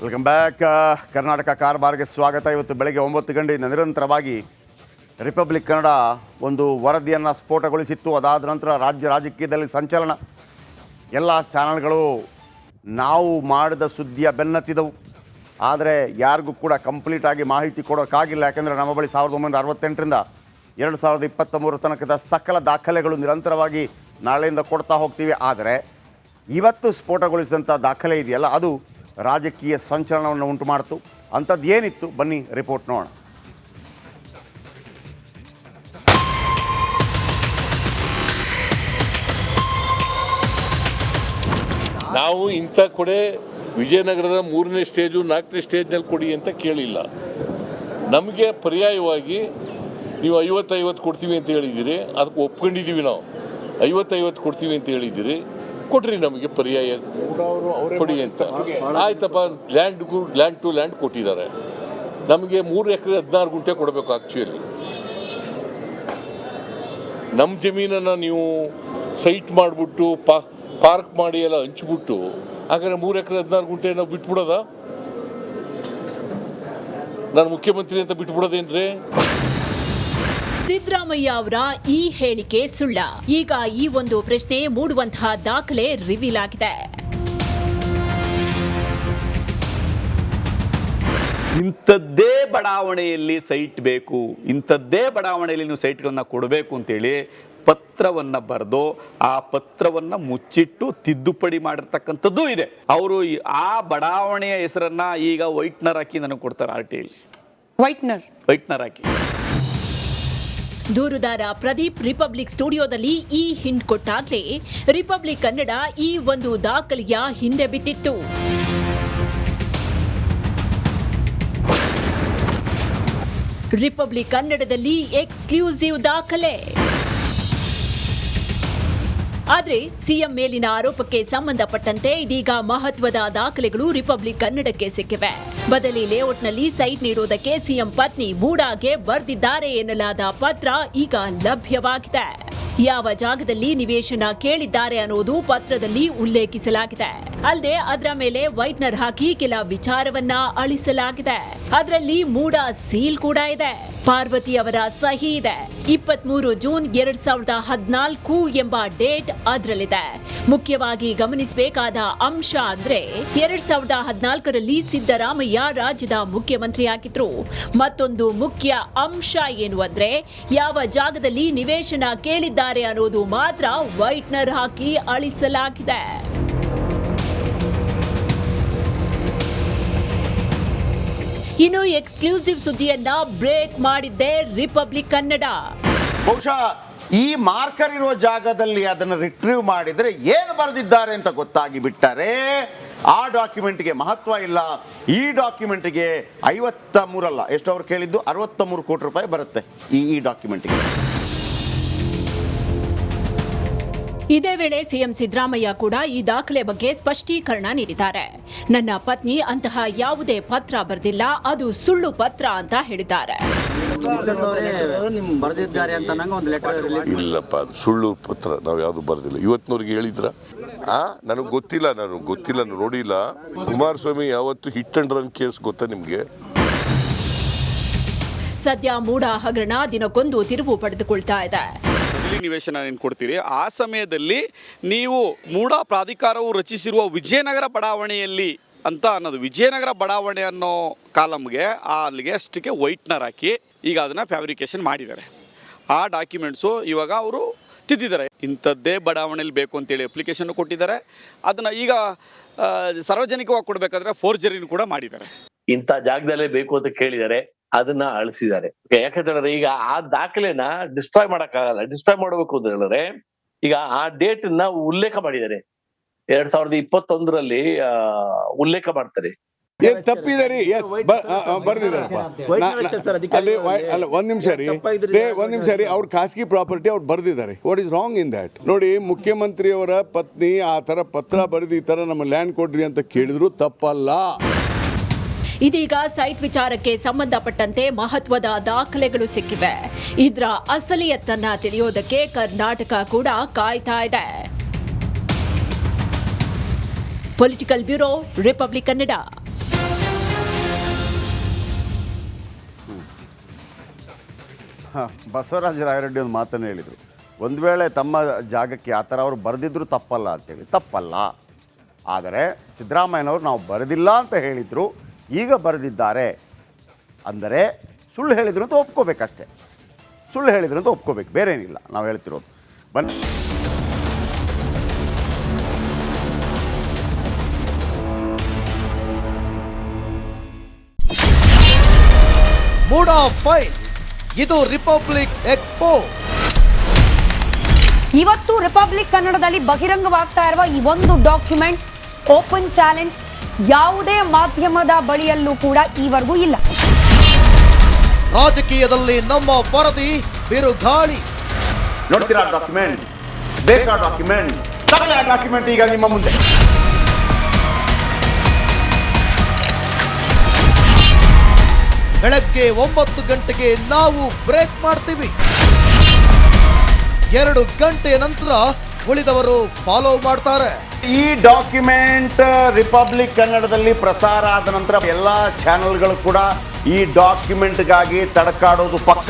Welcome back Karnataka ಕಾರ್ಬಾರ್ಗೆ ಸ್ವಾಗತ ಇವತ್ತು ಬೆಳಗ್ಗೆ ಒಂಬತ್ತು ಗಂಟೆಯಿಂದ ನಿರಂತರವಾಗಿ ರಿಪಬ್ಲಿಕ್ ಕನ್ನಡ ಒಂದು ವರದಿಯನ್ನು ಸ್ಫೋಟಗೊಳಿಸಿತ್ತು. ಅದಾದ ನಂತರ ರಾಜ್ಯ ರಾಜಕೀಯದಲ್ಲಿ ಸಂಚಲನ. ಎಲ್ಲ ಚಾನಲ್ಗಳು ನಾವು ಮಾಡಿದ ಸುದ್ದಿಯ ಬೆನ್ನತ್ತಿದವು. ಆದರೆ ಯಾರಿಗೂ ಕೂಡ ಕಂಪ್ಲೀಟಾಗಿ ಮಾಹಿತಿ ಕೊಡೋಕ್ಕಾಗಿಲ್ಲ ಯಾಕೆಂದರೆ ನಮ್ಮ ಬಳಿ ಸಾವಿರದ ಒಂಬೈನೂರ ಅರವತ್ತೆಂಟರಿಂದ ಎರಡು ಸಾವಿರದ ಇಪ್ಪತ್ತ ಮೂರು ತನಕದ ಸಕಲ ದಾಖಲೆಗಳು ನಿರಂತರವಾಗಿ ನಾಳೆಯಿಂದ ಕೊಡ್ತಾ ಹೋಗ್ತೀವಿ. ಆದರೆ ಇವತ್ತು ಸ್ಫೋಟಗೊಳಿಸಿದಂಥ ದಾಖಲೆ ಇದೆಯಲ್ಲ, ಅದು ರಾಜಕೀಯ ಸಂಚಲನವನ್ನು ಉಂಟು ಮಾಡಿತು ಅಂಥದ್ದು ಏನಿತ್ತು? ಬನ್ನಿ ರಿಪೋರ್ಟ್ ನೋಡೋಣ. ನಾವು ಇಂಥ ಕೊಡೆ ವಿಜಯನಗರದ ಮೂರನೇ ಸ್ಟೇಜು, ನಾಲ್ಕನೇ ಸ್ಟೇಜ್ನಲ್ಲಿ ಕೊಡಿ ಅಂತ ಕೇಳಿಲ್ಲ. ನಮಗೆ ಪರ್ಯಾಯವಾಗಿ ನೀವು ಐವತ್ತೈವತ್ತು ಕೊಡ್ತೀವಿ ಅಂತ ಹೇಳಿದ್ದೀರಿ. ಅದಕ್ಕೆ ಒಪ್ಕೊಂಡಿದ್ದೀವಿ ನಾವು. ಐವತ್ತೈವತ್ತು ಕೊಡ್ತೀವಿ ಅಂತ ಹೇಳಿದ್ದೀರಿ. ಕೊಡ್ರಿ ನಮಗೆ ಪರ್ಯಾಯ ಕೊಡಿ ಅಂತ. ಆಯ್ತಪ್ಪ ಲ್ಯಾಂಡ್ ಲ್ಯಾಂಡ್ ಟು ಲ್ಯಾಂಡ್ ಕೊಟ್ಟಿದ್ದಾರೆ. ನಮಗೆ ಮೂರು ಎಕರೆ ಹದಿನಾರು ಗುಂಟೆ ಕೊಡಬೇಕು ಆಕ್ಚುಲಿ ನಮ್ಮ ಜಮೀನನ್ನು ನೀವು ಸೈಟ್ ಮಾಡಿಬಿಟ್ಟು ಪಾರ್ಕ್ ಮಾಡಿ ಎಲ್ಲ ಹಂಚ್ಬಿಟ್ಟು, ಹಾಗಾದ್ರೆ ಮೂರು ಎಕರೆ ಹದಿನಾರು ಗುಂಟೆ ನಾವು ಬಿಟ್ಬಿಡೋದಾ? ನಾನು ಮುಖ್ಯಮಂತ್ರಿ ಅಂತ ಬಿಟ್ಬಿಡೋದೇನ್ರಿ? ಸಿದ್ದರಾಮಯ್ಯ ಅವರ ಈ ಹೇಳಿಕೆ ಸುಳ್ಳ. ಈಗ ಈ ಒಂದು ಪ್ರಶ್ನೆ ಮೂಡುವಂತಹ ದಾಖಲೆ ರಿವೀಲ್ ಆಗಿದೆ. ಇಂಥದ್ದೇ ಬಡಾವಣೆಯಲ್ಲಿ ಸೈಟ್ ಬೇಕು ಇಂಥದ್ದೇ ಬಡಾವಣೆಯಲ್ಲಿ ನೀವು ಸೈಟ್ಗಳನ್ನು ಕೊಡಬೇಕು ಅಂತೇಳಿ ಪತ್ರವನ್ನು ಬರೆದು ಆ ಪತ್ರವನ್ನು ಮುಚ್ಚಿಟ್ಟು ತಿದ್ದುಪಡಿ ಮಾಡಿರ್ತಕ್ಕಂಥದ್ದು ಇದೆ. ಅವರು ಆ ಬಡಾವಣೆಯ ಹೆಸರನ್ನು ಈಗ ವೈಟ್ನರ್ ಹಾಕಿ ನನಗೆ ಕೊಡ್ತಾರೆ ಆರ್ ಟಿ ವೈಟ್ನರ್. ವೈಟ್ನರ್ ಹಾಕಿ. ದೂರುದಾರ ಪ್ರದೀಪ್ ರಿಪಬ್ಲಿಕ್ ಸ್ಟುಡಿಯೋದಲ್ಲಿ ಈ ಹಿಂಟ್ ಕೊಟ್ಟಾಗಲೇ ರಿಪಬ್ಲಿಕ್ ಕನ್ನಡ ಈ ಒಂದು ದಾಖಲೆಯ ಹಿಂದೆ ಬಿದ್ದಿತ್ತು. ರಿಪಬ್ಲಿಕ್ ಕನ್ನಡದಲ್ಲಿ ಎಕ್ಸ್ಕ್ಲೂಸಿವ್ ದಾಖಲೆ. ಆದ್ರೆ ಸಿಎಂ ಮೇಲಿನ ಆರೋಪಕ್ಕೆ ಸಂಬಂಧಪಟ್ಟಂತೆ ಇದೀಗ ಮಹತ್ವದ ದಾಖಲೆಗಳು ರಿಪಬ್ಲಿಕ್ ಕನ್ನಡಕ್ಕೆ ಸಿಕ್ಕಿವೆ. ಬದಲಿ ಲೇಔಟ್ನಲ್ಲಿ ಸೈಟ್ ನೀಡುವುದಕ್ಕೆ ಸಿಎಂ ಪತ್ನಿ ಮೂಡಾಗೆ ಬರೆದಿದ್ದಾರೆ ಎನ್ನಲಾದ ಪತ್ರ ಈಗ ಲಭ್ಯವಾಗಿದೆ. ಯಾವ ಜಾಗದಲ್ಲಿ ನಿವೇಶನ ಕೇಳಿದ್ದಾರೆ ಅನ್ನೋದು ಪತ್ರದಲ್ಲಿ ಉಲ್ಲೇಖಿಸಲಾಗಿದೆ. ಅಲ್ಲದೆ ಅದರ ಮೇಲೆ ವೈಟ್ನರ್ ಹಾಕಿ ಕೆಲ ವಿಚಾರವನ್ನ ಅಳಿಸಲಾಗಿದೆ. ಅದರಲ್ಲಿ ಮೂಡ ಸೀಲ್ ಕೂಡ ಇದೆ. ಪಾರ್ವತಿ ಅವರ ಸಹಿ ಇದೆ. ಇಪ್ಪತ್ಮೂರು ಜೂನ್ ಎರಡ್ ಸಾವಿರದ ಹದಿನಾಲ್ಕು ಎಂಬ ಡೇಟ್ ಅದರಲ್ಲಿದೆ. ಮುಖ್ಯವಾಗಿ ಗಮನಿಸಬೇಕಾದ ಅಂಶ ಅಂದ್ರೆ ಎರಡ್ ಸಾವಿರದ ಹದಿನಾಲ್ಕರಲ್ಲಿ ಸಿದ್ದರಾಮಯ್ಯ ರಾಜ್ಯದ ಮುಖ್ಯಮಂತ್ರಿಯಾಗಿದ್ರು. ಮತ್ತೊಂದು ಮುಖ್ಯ ಅಂಶ ಏನು ಅಂದ್ರೆ ಯಾವ ಜಾಗದಲ್ಲಿ ನಿವೇಶನ ಕೇಳಿದ್ದಾರೆ ಅನ್ನೋದು ಮಾತ್ರ ವೈಟ್ನರ್ ಹಾಕಿ ಅಳಿಸಲಾಗಿದೆ. ಇನ್ನು ಎಕ್ಸ್ಕ್ಲೂಸಿವ್ ಸುದ್ದಿಯನ್ನ ಬ್ರೇಕ್ ಮಾಡಿದ್ದೆ ರಿಪಬ್ಲಿಕ್ ಕನ್ನಡ. ಬಹುಶಃ ಈ ಮಾರ್ಕರ್ ಇರುವ ಜಾಗದಲ್ಲಿ ಅದನ್ನು ರಿಟ್ರೀವ್ ಮಾಡಿದರೆ ಏನು ಬರೆದಿದ್ದಾರೆ ಅಂತ ಗೊತ್ತಾಗಿ ಬಿಟ್ಟರೆ ಆ ಡಾಕ್ಯುಮೆಂಟ್ಗೆ ಮಹತ್ವ ಇಲ್ಲ. ಈ ಡಾಕ್ಯುಮೆಂಟ್ಗೆ ಐವತ್ತ ಮೂರಲ್ಲ. ಎಷ್ಟು ಅವ್ರು ಕೇಳಿದ್ದು? ಅರವತ್ತ ಮೂರು ಕೋಟಿ ರೂಪಾಯಿ ಬರುತ್ತೆ ಈ ಈ ಡಾಕ್ಯುಮೆಂಟ್ಗೆ ಇದೇ ವೇಳೆ ಸಿಎಂ ಸಿದ್ದರಾಮಯ್ಯ ಕೂಡ ಈ ದಾಖಲೆ ಬಗ್ಗೆ ಸ್ಪಷ್ಟೀಕರಣ ನೀಡಿದ್ದಾರೆ. ನನ್ನ ಪತ್ನಿ ಅಂತಹ ಯಾವುದೇ ಪತ್ರ ಬರೆದಿಲ್ಲ ಅದು ಸುಳ್ಳು ಪತ್ರ ಅಂತ ಹೇಳಿದ್ದಾರೆ. ಇಲ್ಲಪ್ಪ ಅದು ಸುಳ್ಳು ಪತ್ರ ನಾವು ಯಾವುದು ಬರೆದಿಲ್ಲ. ಇವತ್ತಿನವ್ರಿಗೆ ಹೇಳಿದ್ರ? ಆ ನನಗೆ ಗೊತ್ತಿಲ್ಲ ನಾನು ಗೊತ್ತಿಲ್ಲ ನೋಡಿಲ್ಲ. ಕುಮಾರಸ್ವಾಮಿ ಯಾವತ್ತು ಹಿಟ್ ಅಂಡ್ ರನ್ ಕೇಸ್ ಗೊತ್ತಾ ನಿಮಗೆ? ಸದ್ಯ ಮೂಡ ಹಗರಣ ದಿನಕ್ಕೊಂದು ತಿರುವು ಪಡೆದುಕೊಳ್ತಾ ಇದೆ. ಬದಲಿ ನಿವೇಶನ ಏನು ಕೊಡ್ತೀರಿ. ಆ ಸಮಯದಲ್ಲಿ ನೀವು ಮೂಡ ಪ್ರಾಧಿಕಾರವು ರಚಿಸಿರುವ ವಿಜಯನಗರ ಬಡಾವಣೆಯಲ್ಲಿ ಅಂತ ಅನ್ನೋದು, ವಿಜಯನಗರ ಬಡಾವಣೆ ಅನ್ನೋ ಕಾಲಮ್ಗೆ ಅಲ್ಲಿಗೆ ಅಷ್ಟಕ್ಕೆ ವೈಟ್ನರ್ ಹಾಕಿ ಈಗ ಅದನ್ನು ಫ್ಯಾಬ್ರಿಕೇಶನ್ ಮಾಡಿದ್ದಾರೆ. ಆ ಡಾಕ್ಯುಮೆಂಟ್ಸು ಇವಾಗ ಅವರು ತಿದ್ದಿದ್ದಾರೆ. ಇಂಥದ್ದೇ ಬಡಾವಣೆಯಲ್ಲಿ ಬೇಕು ಅಂತೇಳಿ ಅಪ್ಲಿಕೇಶನ್ ಕೊಟ್ಟಿದ್ದಾರೆ. ಅದನ್ನು ಈಗ ಸಾರ್ವಜನಿಕವಾಗಿ ಕೊಡಬೇಕಾದ್ರೆ ಫೋರ್ಜರಿನ ಕೂಡ ಮಾಡಿದ್ದಾರೆ. ಇಂಥ ಜಾಗದಲ್ಲೇ ಬೇಕು ಅಂತ ಕೇಳಿದ್ದಾರೆ ಅದನ್ನ ಅಳಿಸಿದ್ದಾರೆ. ಯಾಕಂತಂದ್ರೆ ಈಗ ಆ ದಾಖಲೆನ ಡಿಸ್ಟ್ರಾಯ್ ಮಾಡಕ್ಕಾಗಲ್ಲ. ಡಿಸ್ಟ್ರಾಯ್ ಮಾಡಬೇಕು ಅಂತ ಹೇಳಿದ್ರೆ ಈಗ ಆ ಡೇಟ್ನ ಉಲ್ಲೇಖ ಮಾಡಿದ್ದಾರೆ. ಎರಡ್ ಸಾವಿರದ ಇಪ್ಪತ್ತೊಂದರಲ್ಲಿ ಆ, ಉಲ್ಲೇಖ ಮಾಡ್ತಾರೆ. ಏನ್ ತಪ್ಪಿದೆ ಎಸ್ ಬರ್ದಿದ್ದಾರಪ್ಪ ಅಲ್ಲಿ ಒಂದ್ ನಿಮಿಷ ರೀ. ರೇ ಒಂದ್ ನಿಮಿಷ ರೀ. ಅವ್ರ ಖಾಸಗಿ ಪ್ರಾಪರ್ಟಿ ಅವ್ರು ಬರ್ದಿದ್ದಾರೆ. What is wrong in that ನೋಡಿ ಮುಖ್ಯಮಂತ್ರಿಯವರ ಪತ್ನಿ ಆ ತರ ಪತ್ರ ಬರೆದು ಈ ತರ ನಮ್ಮ ಲ್ಯಾಂಡ್ ಕೊಡ್ರಿ ಅಂತ ಕೇಳಿದ್ರು ತಪ್ಪಲ್ಲ. ಇದೀಗ ಸೈಟ್ ವಿಚಾರಕ್ಕೆ ಸಂಬಂಧಪಟ್ಟಂತೆ ಮಹತ್ವದ ದಾಖಲೆಗಳು ಸಿಕ್ಕಿವೆ. ಇದರ ಅಸಲಿಯತ್ತನ್ನ ತಿಳಿಯೋದಕ್ಕೆ ಕರ್ನಾಟಕ ಕೂಡ ಕಾಯ್ತಾ ಇದೆ. Political bureau republic Kannada Basavaraj Rayareddy ಒಂದು ಮಾತನ್ನು ಹೇಳಿದರು. ಒಂದು ವೇಳೆ ತಮ್ಮ ಜಾಗಕ್ಕೆ ಆ ಥರ ಅವರು ಬರೆದಿದ್ದರು ತಪ್ಪಲ್ಲ ಅಂತೇಳಿ. ತಪ್ಪಲ್ಲ. ಆದರೆ ಸಿದ್ದರಾಮಯ್ಯನವರು ನಾವು ಬರೆದಿಲ್ಲ ಅಂತ ಹೇಳಿದರು. ಈಗ ಬರೆದಿದ್ದಾರೆ ಅಂದರೆ ಸುಳ್ಳು ಹೇಳಿದ್ರು ಅಂತ ಒಪ್ಕೋಬೇಕಷ್ಟೆ. ಸುಳ್ಳು ಹೇಳಿದ್ರು ಅಂತ ಒಪ್ಕೋಬೇಕು ಬೇರೆ ಏನಿಲ್ಲ ನಾವು ಹೇಳ್ತಿರೋದು. ಬನ್ನಿ. ಮೂಡ್ ಆಫ್ ಫೈಲ್ ಇದು ರಿಪಬ್ಲಿಕ್ ಎಕ್ಸ್ಪೋ ಇವತ್ತು ರಿಪಬ್ಲಿಕ್ ಕನ್ನಡದಲ್ಲಿ ಬಹಿರಂಗವಾಗ್ತಾ ಇರುವ ಈ ಒಂದು ಡಾಕ್ಯುಮೆಂಟ್ ಓಪನ್ ಚಾಲೆಂಜ್ ಯಾವುದೇ ಮಾಧ್ಯಮದ ಬಳಿಯಲ್ಲೂ ಕೂಡ ಈವರೆಗೂ ಇಲ್ಲ. ರಾಜಕೀಯದಲ್ಲಿ ನಮ್ಮ ವರದಿ ಬಿರುಗಾಳಿ. ನೋಡ್ತೀರಾ ಡಾಕ್ಯುಮೆಂಟ್ ಬೇಕಾ ಡಾಕ್ಯುಮೆಂಟ್ ಡಾಕ್ಯುಮೆಂಟ್ ಈಗ ನಿಮ್ಮ ಮುಂದೆ. ಬೆಳಗ್ಗೆ ಒಂಬತ್ತು ಗಂಟೆಗೆ ನಾವು ಬ್ರೇಕ್ ಮಾಡ್ತೀವಿ. ಎರಡು ಗಂಟೆಯ ನಂತರ ಉಳಿದವರು ಫಾಲೋ ಮಾಡ್ತಾರೆ. ಈ ಡಾಕ್ಯುಮೆಂಟ್ ರಿಪಬ್ಲಿಕ್ ಕನ್ನಡದಲ್ಲಿ ಪ್ರಸಾರ ಆದ ನಂತರ ಎಲ್ಲ ಚಾನೆಲ್ಗಳು ಕೂಡ ಈ ಡಾಕ್ಯುಮೆಂಟ್ಗಾಗಿ ತಡಕಾಡೋದು ಪಕ್ಕ.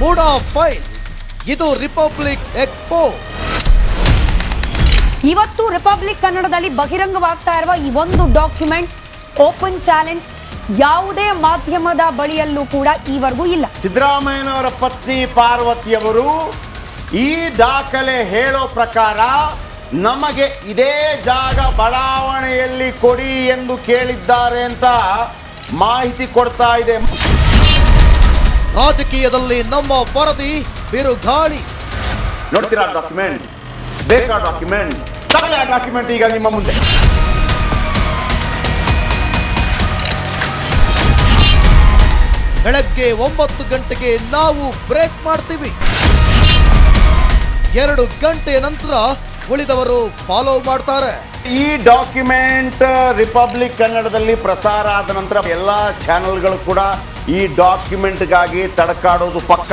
ಮೂಡ್ ಆಫ್ ಫೈಲ್ ಇದು ರಿಪಬ್ಲಿಕ್ ಎಕ್ಸ್ಪೋ ಇವತ್ತು ರಿಪಬ್ಲಿಕ್ ಕನ್ನಡದಲ್ಲಿ ಬಹಿರಂಗವಾಗ್ತಾ ಇರುವ ಈ ಒಂದು ಡಾಕ್ಯುಮೆಂಟ್ ಓಪನ್ ಚಾಲೆಂಜ್ ಯಾವುದೇ ಮಾಧ್ಯಮದ ಬಳಿಯಲ್ಲೂ ಕೂಡ ಈವರೆಗೂ ಇಲ್ಲ. ಸಿದ್ದರಾಮಯ್ಯನವರ ಪತ್ನಿ ಪಾರ್ವತಿಯವರು ಈ ದಾಖಲೆ ಹೇಳೋ ಪ್ರಕಾರ ನಮಗೆ ಇದೇ ಜಾಗ ಬಡಾವಣೆಯಲ್ಲಿ ಕೊಡಿ ಎಂದು ಕೇಳಿದ್ದಾರೆ ಅಂತ ಮಾಹಿತಿ ಕೊಡ್ತಾ ಇದೆ. ರಾಜಕೀಯದಲ್ಲಿ ನಮ್ಮ ವರದಿ ಬಿರುಗಾಳಿ. ನೋಡ್ತೀರಾ ಡಾಕ್ಯುಮೆಂಟ್? ಬೇಕಾ ಡಾಕ್ಯುಮೆಂಟ್? ತಗೊಳ್ಳಿ ಆ ಡಾಕ್ಯುಮೆಂಟ್ ಈಗ ನಿಮ್ಮ ಮುಂದೆ. ಬೆಳಗ್ಗೆ ಒಂಬತ್ತು ಗಂಟೆಗೆ ನಾವು ಬ್ರೇಕ್ ಮಾಡ್ತೀವಿ. ಎರಡು ಗಂಟೆಯ ನಂತರ ಉಳಿದವರು ಫಾಲೋ ಮಾಡ್ತಾರೆ. ಈ ಡಾಕ್ಯುಮೆಂಟ್ ರಿಪಬ್ಲಿಕ್ ಕನ್ನಡದಲ್ಲಿ ಪ್ರಸಾರ ಆದ ನಂತರ ಎಲ್ಲ ಚಾನೆಲ್ಗಳು ಕೂಡ ಈ ಡಾಕ್ಯುಮೆಂಟ್ಗಾಗಿ ತಡಕಾಡೋದು ಪಕ್ಕ.